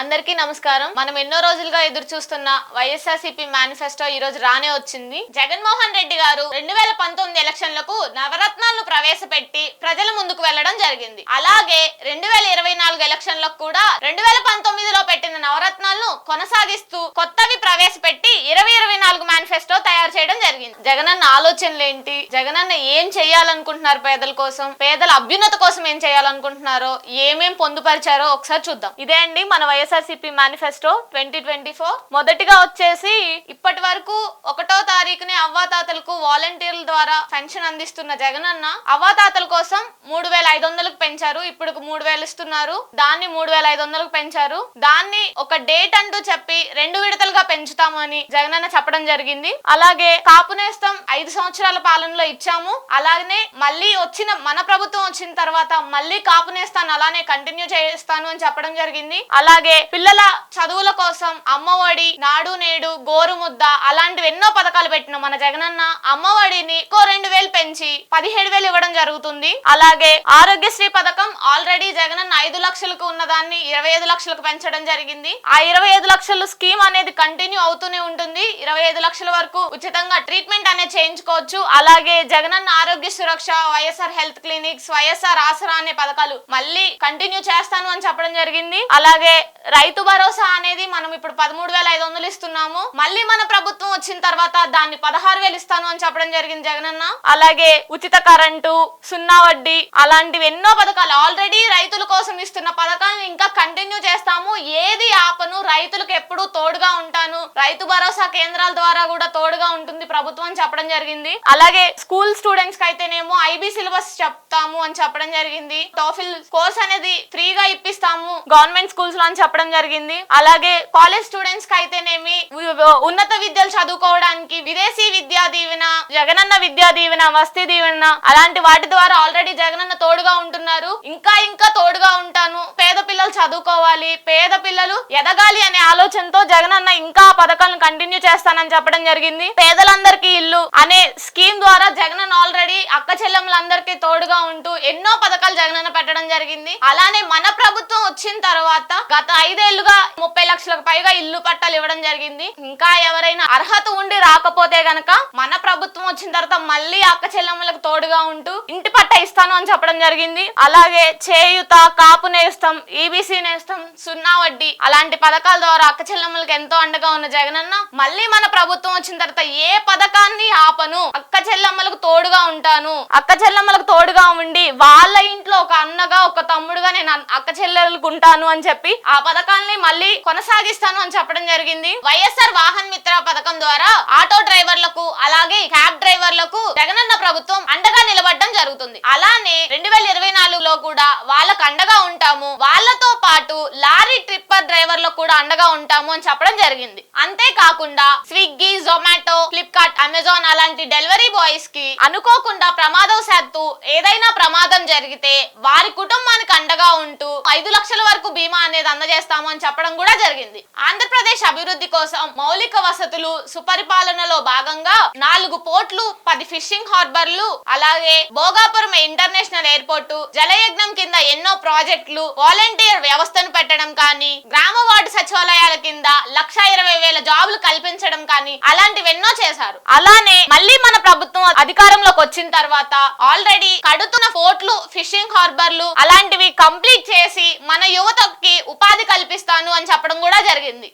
అందరికీ నమస్కారం. మనం ఎన్నో రోజులుగా ఎదురు చూస్తున్న వైఎస్ఆర్సీపీ మేనిఫెస్టో ఈ రోజు రానే వచ్చింది. జగన్మోహన్ రెడ్డి గారు రెండు వేల పంతొమ్మిది ఎలక్షన్లకు నవరత్నాలను ప్రవేశపెట్టి ప్రజల ముందుకు వెళ్ళడం జరిగింది. అలాగే రెండు వేల ఇరవై నాలుగు ఎలక్షన్లకు కూడా రెండు వేల పంతొమ్మిదిలో పెట్టిన నవరత్నాలను కొనసాగిస్తూ కొత్తవి ప్రవేశపెట్టి ఇరవై ఇరవై నాలుగు మేనిఫెస్టో తయారు చేయడం జరిగింది జగనన్న ఆలోచనలు ఏంటి? జగనన్న ఏం చేయాలనుకుంటున్నారు పేదల కోసం? పేదల అభ్యున్నత కోసం ఏం చేయాలనుకుంటున్నారో? ఏమేం పొందుపరిచారో ఒకసారి చూద్దాం. ఇదే అండి మన YSRCP manifesto twenty twenty four. మొదటిగా వచ్చేసి ఇప్పటి వరకు ఒకటో తారీఖునే అవ్వాతాతలకు వాలంటీర్ల ద్వారా పెన్షన్ అందిస్తున్న జగనన్న అవ్వాతాతల కోసం మూడు వేల ఐదు వందలకు పెంచారు. ఇప్పుడు మూడు వేలు ఇస్తున్నారు. దాన్ని మూడు వేల ఐదు వందలకు పెంచారు. దాన్ని ఒక డేట్ అంటూ చెప్పి రెండు విడతలుగా పెంచుతామని జగనన్న చెప్పడం జరిగింది. అలాగే కాపు నేస్తం ఐదు సంవత్సరాల పాలనలో ఇచ్చాము. అలాగనే మళ్ళీ వచ్చిన మన ప్రభుత్వం వచ్చిన తర్వాత మళ్ళీ కాపునేస్తాను అలానే కంటిన్యూ చేస్తాను అని చెప్పడం జరిగింది. అలాగే పిల్లల చదువుల కోసం అమ్మఒడి నాడు నేడు గోరుముద్ద అలాంటివి ఎన్నో పథకాలు పెట్టిన మన జగనన్న అమ్మఒడిని ఇంకో రెండు వేలు పెంచి పదిహేడు వేలు ఇవ్వడం జరుగుతుంది. అలాగే ఆరోగ్యశ్రీ పథకం ఆల్రెడీ జగనన్న ఐదు లక్షలకు ఉన్నదాన్ని ఇరవై ఐదు లక్షలకు పెంచడం జరిగింది. ఆ ఇరవై ఐదు లక్షల స్కీమ్ అనేది కంటిన్యూ అవుతూనే ఉంటుంది. ఇరవై ఐదు లక్షల వరకు ఉచితంగా ట్రీట్మెంట్ అనేది చేయించుకోవచ్చు. అలాగే జగనన్న ఆరోగ్య సురక్ష వైఎస్ఆర్ హెల్త్ క్లినిక్స్ వైఎస్ఆర్ ఆసరా అనే పథకాలు మళ్ళీ కంటిన్యూ చేస్తాను అని చెప్పడం జరిగింది. అలాగే రైతు భరోసా అనేది మనం ఇప్పుడు పదమూడు వేల ఐదు వందలు ఇస్తున్నాము. మళ్ళీ మన ప్రభుత్వం వచ్చిన తర్వాత దాన్ని పదహారు వేలు ఇస్తాను అని చెప్పడం జరిగింది జగనన్న అలాగే ఉచిత కరెంటు సున్నా వడ్డీ అలాంటివి ఎన్నో పథకాలు ఆల్రెడీ రైతుల కోసం ఇస్తున్న పథకాలను ఇంకా కంటిన్యూ చేస్తాము. ఏది ఆపను రైతులకు ఎప్పుడు తోడుగా ఉంటాను. రైతు భరోసా కేంద్రాల ద్వారా కూడా తోడుగా ఉంటుంది ప్రభుత్వం అని చెప్పడం జరిగింది. అలాగే స్కూల్ స్టూడెంట్స్కి అయితేనేమో ఐబీ సిలబస్ చెప్తాము అని చెప్పడం జరిగింది. టోఫిల్ కోర్స్ అనేది ఫ్రీగా ఇప్పిస్తాము. గవర్నమెంట్ స్కూల్స్లో అని చెప్పడం జరిగింది. అలాగే కాలేజ్ స్టూడెంట్స్కి అయితేనేమి ఉన్నత విద్యలు చదువుకోవడానికి విదేశీ విద్యా దీవెన జగనన్న విద్యా దీవెన వస్తీ దీవెన అలాంటి వాటి ద్వారా ఆల్రెడీ జగనన్న తోడుగా ఉంటున్నారు. ఇంకా ఇంకా తోడుగా ఉంటాను. పేద పిల్లలు చదువుకోవాలి. పేద పిల్లలు ఎదగాలి అనే ఆలోచనతో జగనన్న ఇంకా పథకాలను కంటిన్యూ చేస్తానని చెప్పడం జరిగింది. పేదలందరికీ ఇల్లు అనే స్కీమ్ ద్వారా జగనన్న ఆల్రెడీ అక్క చెల్లెములందరికీ తోడుగా ఉంటూ ఎన్నో పథకాలు జగనన్న పెట్టడం జరిగింది. అలానే మన ప్రభుత్వం వచ్చిన తర్వాత గత ఐదేళ్ళుగా ముప్పై లక్షలకు పైగా ఇల్లు పట్టాలు ఇవ్వడం జరిగింది. ఇంకా ఎవరైనా అర్హత ఉండి రాకపోతే గనక మన ప్రభుత్వం వచ్చిన తర్వాత మళ్ళీ అక్క చెల్లెమ్మలకు తోడుగా ఉంటూ ఇంటి పట్ట ఇస్తాను అని చెప్పడం జరిగింది. అలాగే చేయుత కాపు నేస్తం ఈబీసీ నేస్తం సున్నా వడ్డీ అలాంటి పథకాల ద్వారా అక్క చెల్లెమ్మలకు ఎంతో అండగా ఉన్న జగనన్న మళ్ళీ మన ప్రభుత్వం వచ్చిన తర్వాత ఏ పథకాన్ని ఆపను? అక్క చెల్లెమ్మలకు తోడుగా ఉంటాను. అక్క చెల్లెమ్మలకు తోడుగా ఉండి వాళ్ళ ఇంట్లో ఒక అన్నగా ఒక తమ్ముడుగా నేను అక్క చెల్లెలకు ఉంటాను అని చెప్పి ఆ పథకాల్ని మళ్ళీ కొనసాగిస్తాను అని చెప్పడం జరిగింది. వైఎస్ఆర్ వాహన్ మిత్ర పథకం ద్వారా ఆటో డ్రైవర్లకు అలాగే క్యాబ్ డ్రైవర్లకు జగనన్న ప్రభుత్వం అండగా నిలబడడం జరుగుతుంది. అలానే రెండు వేల ఇరవై నాలుగులో కూడా వాళ్ళకు అండగా ఉంటాము. వాళ్ళతో పాటు లారీ ట్రిప్పర్ డ్రైవర్లకు కూడా అండగా ఉంటాము అని చెప్పడం జరిగింది. అంతేకాకుండా స్విగ్గీ జొమాటో ఫ్లిప్కార్ట్ అమెజాన్ అలాంటి డెలివరీ బాయ్స్కి అనుకోకుండా ప్రమాదవశాత్తు ఏదైనా ప్రమాదం జరిగితే వారి కుటుంబానికి అండగా ఉంటూ ఐదు లక్షల వరకు బీమా అనేది అందజేస్తాము అని చెప్పడం కూడా జరిగింది. ఆంధ్రప్రదేశ్ అభివృద్ధి కోసం మౌలిక వసతులు సుపరిపాలనలో భాగంగా నాలుగు పోర్ట్లు పది ఫిషింగ్ హార్బర్లు అలాగే భోగాపురం ఇంటర్నేషనల్ ఎయిర్పోర్టు జలయజ్ఞం కింద ఎన్నో ప్రాజెక్టులు వాలంటీర్ వ్యవస్థను పెట్టడం కానీ గ్రామ వార్డు సచివాలయాల కింద లక్ష ఇరవై వేల జాబులు కల్పించడం కానీ అలాంటివి ఎన్నో చేశారు. అలానే మళ్ళీ మన ప్రభుత్వం అధికారంలోకి వచ్చిన తర్వాత ఆల్రెడీ కడుతున్న పోర్ట్లు ఫిషింగ్ హార్బర్లు అలాంటివి కంప్లీట్ చేసి మన యువతకి ఉపాధి కల్పిస్తాను అని చెప్పడం కూడా జరిగింది.